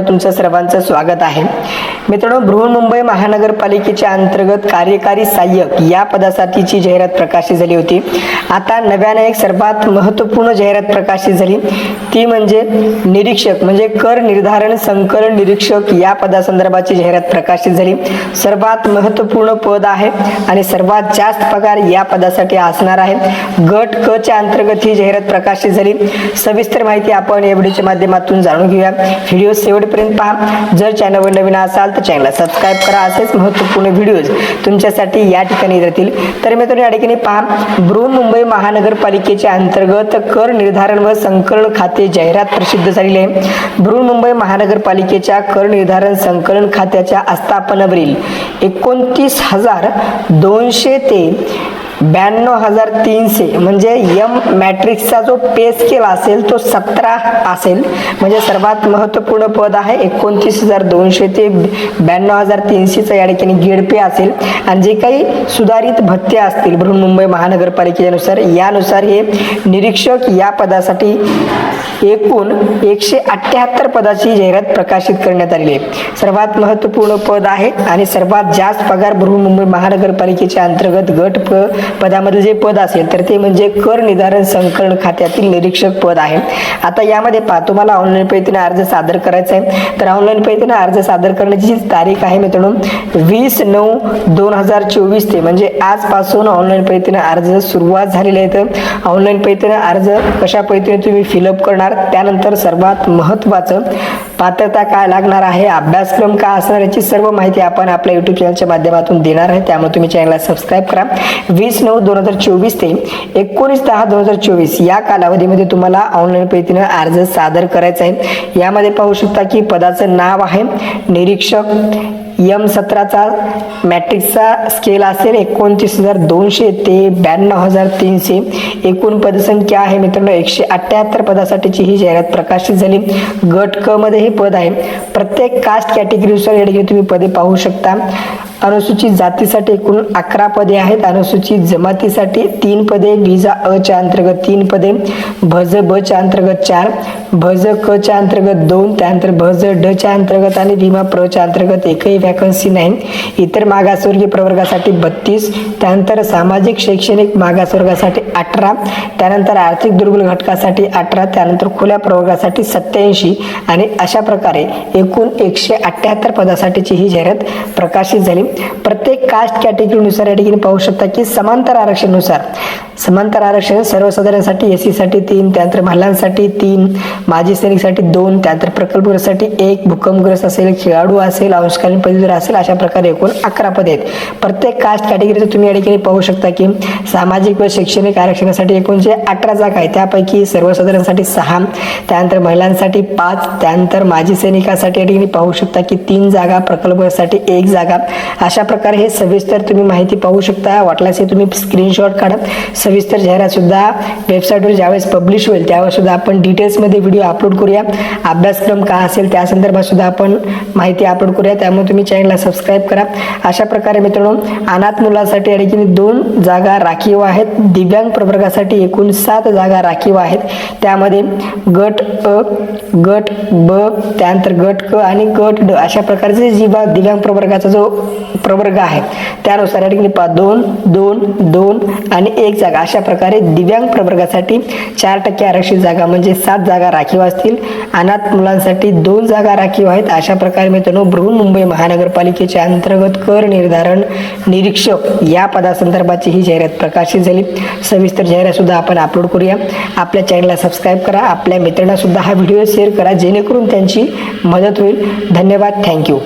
तुमचं सर्वांचं स्वागत आहे. मित्रांनो बृहन्मुंबई महानगरपालिकेच्या अंतर्गत कार्यकारी सहाय्यक या पदासाठीची जाहिरात प्रकाशित झाली होती. आता नव्याने एक सर्वात महत्त्वपूर्ण जाहिरात प्रकाशित झाली. ती म्हणजे निरीक्षक म्हणजे कर निर्धारण संकलन निरीक्षक या पदासंदर्भाची जाहिरात प्रकाशित झाली. सर्वात महत्त्वपूर्ण पद आहे आणि सर्वात जास्त पगार या पदासाठी असणार आहे. गट क च्या अंतर्गत ही जाहिरात प्रकाशित झाली. सविस्तर माहिती आपण या व्हिडिओच्या माध्यमातून जाणून घेऊया. व्हिडिओ शेवटपर्यंत पहा. जर चॅनलवर नवीन असाल तर चॅनलला सबस्क्राईब करा. असेच महत्त्वपूर्ण व्हिडिओज तुमच्यासाठी या ठिकाणी राहतील तर मी तुम्ही या ठिकाणी पहा. मुंबई महानगरपालिकेच्या अंतर्गत कर निर्धारण व संकलन खाते जाहिरात प्रसिद्ध झालेली आहे. बृहन्मुंबई महानगरपालिकेच्या कर निर्धारण संकलन खात्याच्या आस्थापनावरील एकोणतीस हजार दोनशे ते ब्याण्णव हजार तीनशे म्हणजे यम मॅट्रिक्सचा जो पे स्केल असेल तो सतरा असेल. म्हणजे सर्वात महत्त्वपूर्ण पद आहे एकोणतीस हजार दोनशे ते ब्याण्णव हजार तीनशेचं या ठिकाणी गेड पे असेल. आणि जे काही सुधारित भत्ते असतील बृहन्मुंबई महानगरपालिकेनुसार यानुसार हे निरीक्षक या पदासाठी एकूण एकशे अठ्ठ्याहत्तर पदाची जाहिरात प्रकाशित करण्यात आलेली आहे. सर्वात महत्त्वपूर्ण पद आहे आणि सर्वात जास्त पगार बृहन्मुंबई महानगरपालिकेच्या अंतर्गत गट प पदामध्ये जे पद असेल तर ते म्हणजे कर निर्धारण संकलन खात्यातील निरीक्षक पद आहे. आता यामध्ये पहा तुम्हाला ऑनलाईन पद्धतीने अर्ज सादर करायचा आहे. तर ऑनलाईन पद्धतीने अर्ज सादर करण्याची जी तारीख आहे मित्रांनो वीस नऊ दोन हजार चोवीस ते म्हणजे आजपासून ऑनलाईन पद्धतीने अर्ज सुरुवात झालेली आहे. तर ऑनलाईन पद्धतीने अर्ज कशा पद्धतीने तुम्ही फिलअप करणार त्यानंतर सर्वात महत्त्वाचं पात्रता काय लागणार आहे अभ्यासक्रम काय असणार याची सर्व माहिती आपण आपल्या युट्यूब चॅनलच्या माध्यमातून देणार आहे. त्यामुळे तुम्ही चॅनलला सबस्क्राईब करा. वीस नऊ दोन हजार चोवीस ते एकोणीस दहा दोन हजार चोवीस या कालावधीमध्ये तुम्हाला ऑनलाईन पद्धतीने अर्ज सादर करायचा आहे. यामध्ये पाहू शकता की पदाचं नाव आहे निरीक्षक यम सतराचा मॅट्रिक्सचा स्केल असेल एकोणतीस हजार दोनशे ते ब्याण्णव हजार तीनशे. एकूण पदसंख्या आहे मित्रांनो एकशे अठ्ठ्याहत्तर पदासाठीची ही जाहिरात प्रकाशित झाली. गट क मध्ये हे पद आहे. प्रत्येक कास्ट कॅटेगरीनुसार या ठिकाणी तुम्ही पदे पाहू शकता. अनुसूचित जातीसाठी एकूण अकरा पदे आहेत. अनुसूचित जमातीसाठी तीन पदे विजा अ च्या अंतर्गत तीन पदे भज ब च्या अंतर्गत चार भज क च्या अंतर्गत दोन त्यानंतर भज ड च्या अंतर्गत आणि भीमा प्र च्या अंतर्गत एकही वॅकन्सी नाही. इतर मागासवर्गीय प्रवर्गासाठी बत्तीस त्यानंतर सामाजिक शैक्षणिक मागासवर्गासाठी अठरा त्यानंतर आर्थिक दुर्बल घटकासाठी अठरा त्यानंतर खुल्या प्रवर्गासाठी सत्याऐंशी आणि अशा प्रकारे एकूण एकशे अठ्ठ्याहत्तर पदासाठीची ही जाहिरात प्रकाशित झाली. प्रत्येक कास्ट कॅटेगरीनुसार या ठिकाणी पाहू शकता की समांतर आरक्षणानुसार. समांतर आरक्षण सर्वसाधारणसाठी एस सीसाठी तीन त्यानंतर महिलांसाठी तीन माजी सैनिकसाठी दोन त्यानंतर प्रकल्पग्रस्तासाठी एक भूकंपग्रस्त असेल खेळाडू असेल अंशकालीन पदवीधर असेल अशा प्रकारे एकूण अकरा पदे आहेत. प्रत्येक कास्ट कॅटेगरीचं तुम्ही या ठिकाणी पाहू शकता की सामाजिक व शैक्षणिक आरक्षणासाठी एकूण जे अकरा जागा आहेत त्यापैकी सर्वसाधारणसाठी सहा त्यानंतर महिलांसाठी पाच त्यानंतर माजी सैनिकासाठी या ठिकाणी पाहू शकता की तीन जागा प्रकल्पसाठी एक जागा अशा प्रकारे हे सविस्तर तुम्ही माहिती पाहू शकता. वाटल्यास हे तुम्ही स्क्रीनशॉट काढत सविस्तर जाहिरात सुद्धा वेबसाईटवर ज्यावेळेस पब्लिश होईल त्यावेळेस सुद्धा आपण डिटेल्समध्ये व्हिडिओ अपलोड करूया. अभ्यासक्रम का असेल त्या संदर्भात सुद्धा आपण माहिती अपलोड करूया. त्यामुळे तुम्ही चॅनलला सबस्क्राईब करा. अशा प्रकारे मित्रांनो अनाथ मुलासाठी आणखी दोन जागा राखीव आहेत. दिव्यांग प्रवर्गासाठी एकूण सात जागा राखीव आहेत. त्यामध्ये गट अ गट ब त्यानंतर गट क आणि गट ड अशा प्रकारचे जी दिव्यांग प्रवर्गाचा जो प्रवर्ग आहे. त्यानुसार या ठिकाणी पहा दोन दोन दोन आणि एक जागा. अशा प्रकारे दिव्यांग प्रवर्गासाठी चार टक्के आरक्षित जागा म्हणजे सात जागा राखीव असतील. अनाथ मुलांसाठी दोन जागा राखीव आहेत. अशा प्रकारे मित्रांनो बृहन्मुंबई महानगरपालिकेच्या अंतर्गत कर निर्धारण निरीक्षक या पदासंदर्भाची ही जाहिरात प्रकाशित झाली. सविस्तर जाहिरातसुद्धा आपण अपलोड करूया. आपल्या चॅनलला सबस्क्राईब करा. आपल्या मित्रांनासुद्धा हा व्हिडिओ शेअर करा. जेणेकरून त्यांची मदत होईल. धन्यवाद. थँक्यू